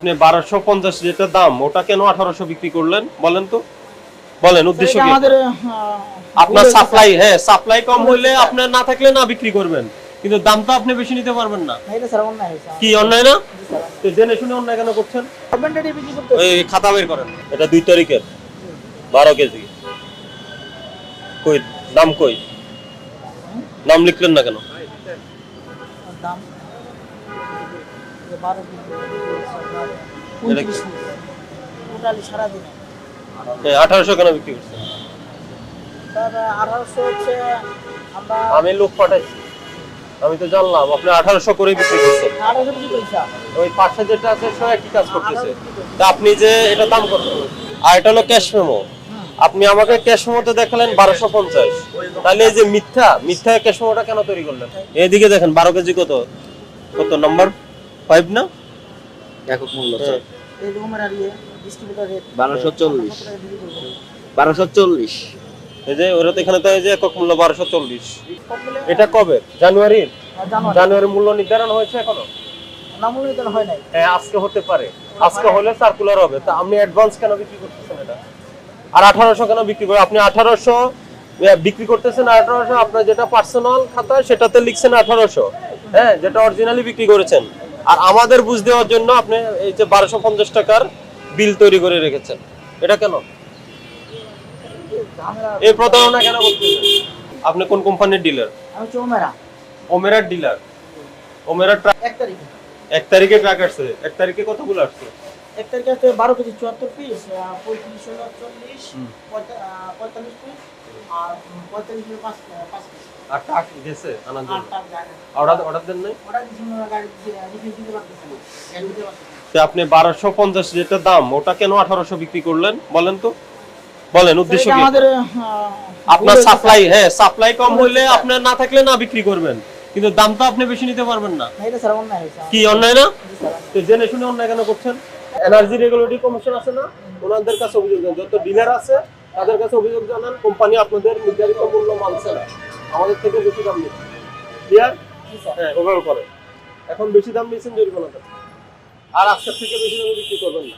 আপনি বারোশো পঞ্চাশ যেটা দাম ওটা কেন আঠারোশো বিক্রি করলেন? বলেন তো। বলেন উদ্দেশ্য কি? আপনার সাপ্লাই হ্যাঁ সাপ্লাই কম হলে আপনার না থাকলে না বিক্রি করবেন। কিন্তু দাম তো আপনি বেশি নিতে পারবেন না। কি অন্যায় না? তো জেনে শুনে অন্যায় কেন করছেন? ওই খাতা বের করেন। এটা দুই তারিখের বারো কেজি। কই দাম কই? নাম লিখলেন না কেন? দাম? বারো কেজি, আপনার এটা কি? পঁয়ত্রিশ টোটালি সারাদিনে। আঠারোশো কেন বিক্রি করছেন স্যার আঠারোশো হচ্ছে আমরা আমি লোক পাঠাইছি। আমি তো জানলাম আপনি আঠারোশো করে বিক্রি করছেন। ওই পাঁচশো যেটা আছে সে একই কাজ করতেছে। তা আপনি যে এটা দাম কত? আর এটা হলো ক্যাশ মেমো আপনি আমাকে ক্যাশ মেমোতে দেখালেন বারোশো পঞ্চাশ। তাহলে এই যে মিথ্যা মিথ্যা ক্যাশ মেমোটা কেন তৈরি করলেন? এদিকে দেখেন বারো কেজি কত? কত? নাম্বার? ফাইভ না? একক মূল্য হ্যাঁ। এই রকমের আর ইয়ে ডিস্ট্রিবিউটার রেট 1240 কত টাকা বিক্রি করব? বারোশো চল্লিশ। এই যে ওরা তো এখানে তো এই যে একক মূল্য বারোশো চল্লিশ। এটা কবে? জানুয়ারির আহ, জানুয়ারি। জানুয়ারি মূল্য নির্ধারণ হয়েছে এখনও? নামূল্য হয় নাই। হ্যাঁ আজকে হতে পারে। আজকে হলে সার্কুলার হবে। তা আপনি অ্যাডভান্স কেন বিক্রি করতেছেন এটা? আর আঠারোশো কেন বিক্রি করে আপনি আঠারোশো বিক্রি করতেছেন আঠারোশো আপনার যেটা পার্সোনাল খাতা সেটাতে লিখছেন আঠারোশো। হ্যাঁ যেটা অরিজিনালি বিক্রি করেছেন। আর আমাদের বুঝ দেওয়ার জন্য আপনি এই যে বারোশো পঞ্চাশ টাকার বিল তৈরি করে রেখেছেন। এটা কেন? এই প্রতারণা কেন করতেছেন আপনি কোন কোম্পানির ডিলার ওমেরার ডিলার ওমেরা ট্রাক এক তারিখে। এক তারিখে ট্রাক আসছে। এক তারিখে কতগুলো আসছে? এক তারিখে হচ্ছে বারো কেজি চুয়াত্তর পিস পঁয়ত্রিশ হলো চল্লিশ পঁয়তাল্লিশ পিস আর পঁয়তাল্লিশ হলো পাঁচ পাঁচ পিস আর ট্রাক গেছে আনার জন্য? অর্ডার অর্ডার দেন নাই? ওটা কিছু গাড়ি রিফিল দিতে পারতেছে না। গাড়ি দিতে পারতেছে না। তো আপনি বারোশো পঞ্চাশ যেটা দাম ওটা কেন আঠারোশো বিক্রি করলেন? বলেন তো। বলেন উদ্দেশ্য কি? আপনার সাপ্লাই হ্যাঁ সাপ্লাই কম হলে আপনার না থাকলে না বিক্রি করবেন। কিন্তু দাম তো আপনি বেশি নিতে পারবেন না। কি অন্যায় না? তো জেনে শুনে অন্যায় কেন করছেন? এনার্জি রেগুলেটরি কমিশন আছে না, ওনাদের কাছে অভিযোগ জানান। যত ডিলার আছে, তাদের কাছে অভিযোগ জানান কোম্পানি আপনাদের নির্ধারিত মূল্য মানছে না। আমাদের থেকে বেশি দাম নিচ্ছে ক্লিয়ার হ্যাঁ ওভাবে করে। এখন বেশি দাম নিয়েছেন জরিমানা। আর আজকের থেকে বেশি দাম বিক্রি করবেন না।